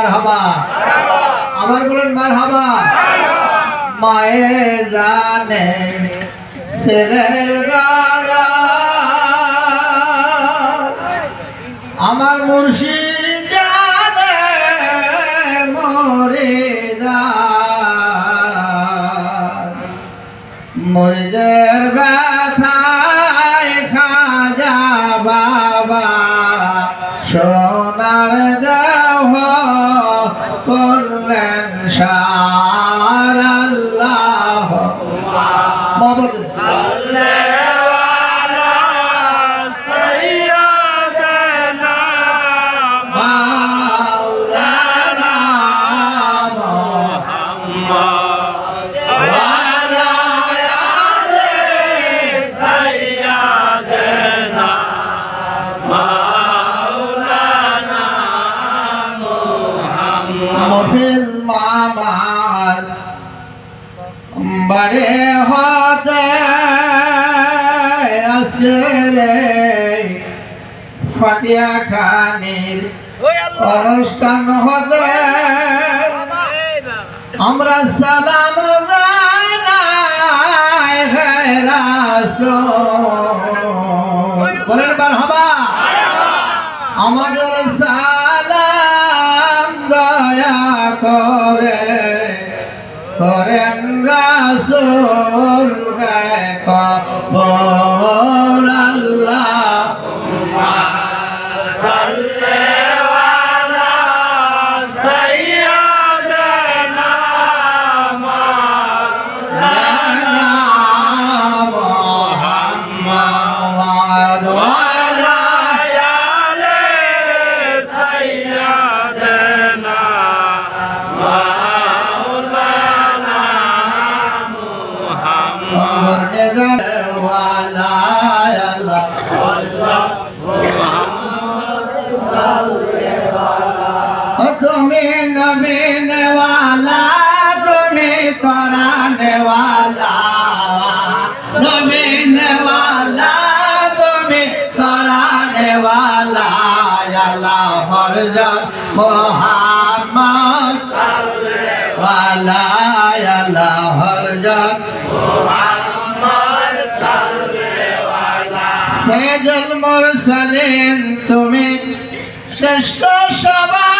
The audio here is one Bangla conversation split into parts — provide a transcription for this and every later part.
মার আবার বলেন মার হাবা মায়ে জানে আমার মুর্শিদ জানে মরে ফাতিয়া খানির অনুষ্ঠান হতে আমরা সালাম জানাই হে রাসূল। আমাদের সালাম দয়া করে করেন রাসূল। সেজল মুরসালিন তুমি শ্রেষ্ঠ সবার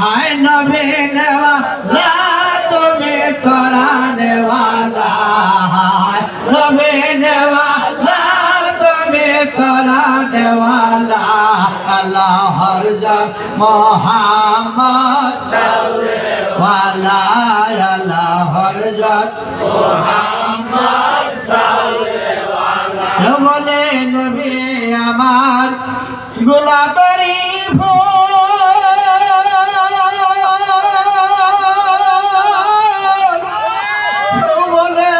হায় নবী নেওয়ালা তুমি কোরআন ওয়ালা। হায় নবী নেওয়ালা তুমি কোরআন ওয়ালা। আল্লাহর জব মোহাম্মদ নবী আমার গোলাপেরি বলে,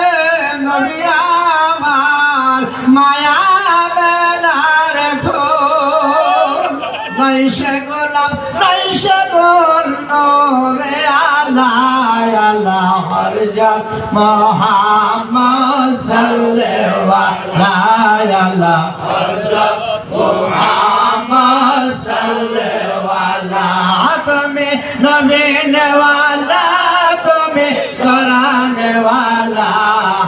নবী আমার মায়া বেনার খো নৈশে গোলাপ নৈশে গোল রে আল্লাহ আল্লাহর জাত মোহাম্মদ সাল্লাল্লাহু আল্লাহ হযরত মুহাম্মদ সাল্লাল্লাহু তুমি নবীন ওয়ালা তুমি কোরআন ওয়ালা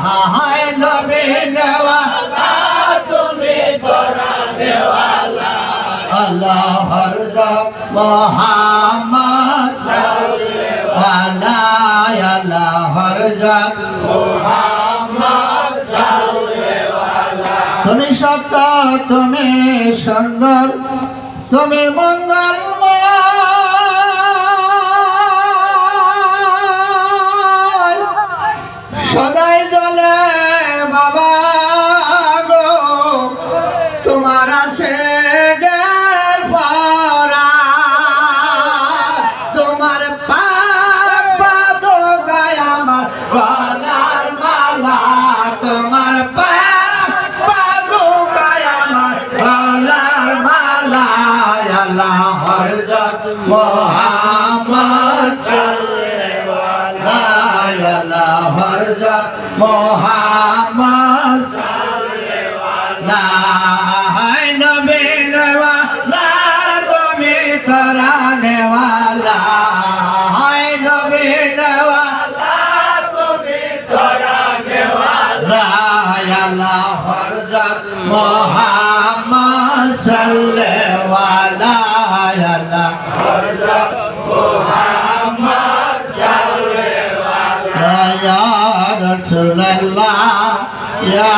হায় নবীন ওয়ালা তুমি কোরআন আল্লাহ হযরত মুহাম্মদ সাল্লাল্লাহু আলাইহি আল্লাহ হযরত মুহাম্মদ তুমি সত্য তুমি সুন্দর তুমি মঙ্গলময় মোহাম্মদ নবী নেওয়ালা তুমি করা নেওয়ালা হায় নবী নেওয়ালা তুমি করা নেওয়ালা আল্লাহ হযরত মোহাম্মদ সাল্লাল্লাহু আলাইহি ওয়া সাল্লাম রাসূলুল্লাহ ইয়া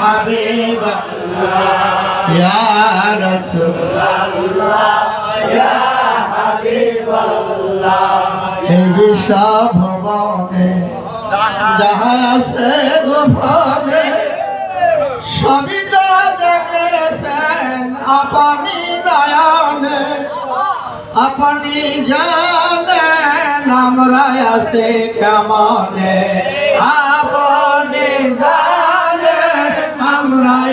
হাবিবাল্লাহ, ইয়া রাসূলুল্লাহ, ইয়া হাবিবাল্লাহ। এই বিশ্ব ভবনে যাহা আছে গোপনে, সবই তো দেখেছেন আপনি নয়নে। আপনি জানেন আমরা আছে কেমনে। আপনি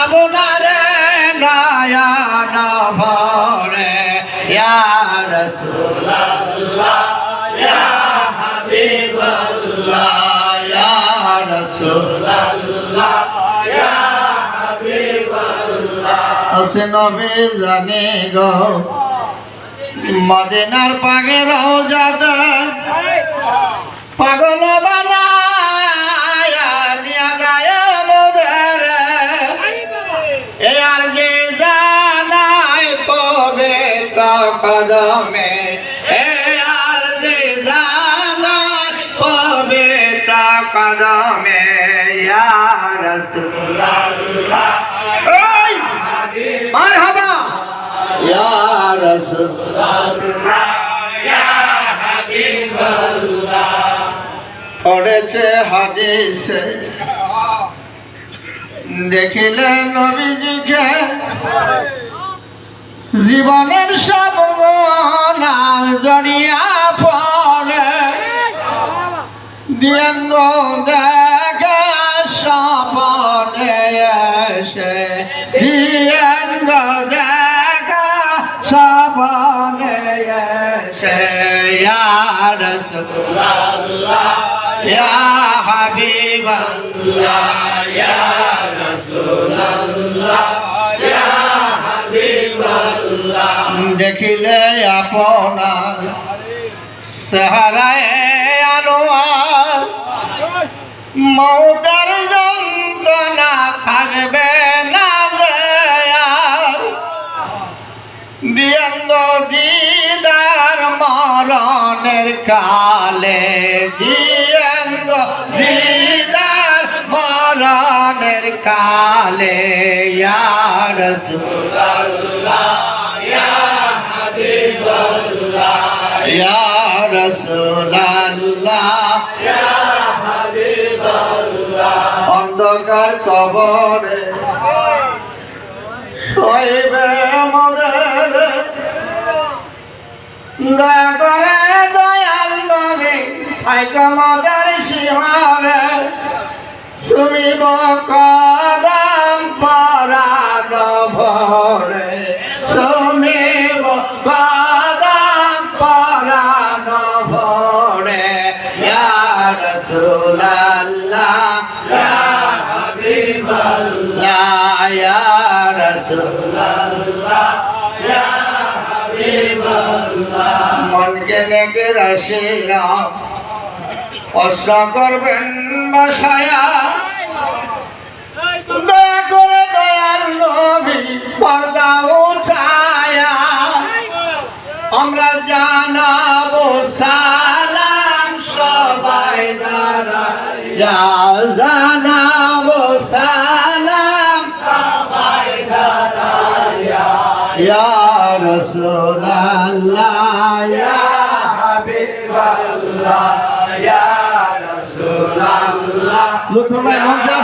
আপনারে নয়ন ভরে। রাসূলুল্লাহ হাবিবাল্লাহ রাসূলুল্লাহ হাবিবাল্লাহ। আছে নবী জানে গো মদিনার পাগে রওজাদা পাগল বানায়া এ আর যে জানাই পবিত্র কদমে এ আর যে জানাই পবিত্র কদমে ইয়া রাসূলুল্লাহ। মারহাবা ইয়া রাসূলুল্লাহ পড়েছে হাদিসে দেখিলে নবীজিকে জীবনের সব নাম জড়িয়া পড়ে। দিয়েন দেখা সপনে এসে। দিয়েন দেখা সপনে এসে। রাসূলুল্লাহ, ইয়া হাবিবাল্লাহ দেখিলে আপনার সাহারায় আনোয়ার। মৌতার যন্ত্রণা থাকবে না দিয়ঙ্গ দিদার মরণের কালে দিয়ঙ্গ দিদার মরণের কালে, ইয়া রাসূলুল্লাহ, ইয়া হাবিবাল্লাহ, ইয়া রাসূলুল্লাহ, ইয়া হাবিবাল্লাহ, অন্ধকার কবরে শৈবে মোদের দয়া করে দয়াল নবী থাইক মোদের শিহরে শুনিব কদম পরাণ ভরে। শুনিব কদম পরাণ ভরে। ইয়ার সুলাল্লাহ হাবিবাল্লাহ ইয়ার সুলাল্লাহ মনকে নেগে রাশিয়া, অস্ত্র করবেন বসায়া জানাব সালাম। সবাই দাঁড়াইয়া ইয়া রাসূলুল্লাহ ইয়া হাবিবাল্লাহ ইয়া রাসূলুল্লাহ। লুৎফর ভাই মঞ্চে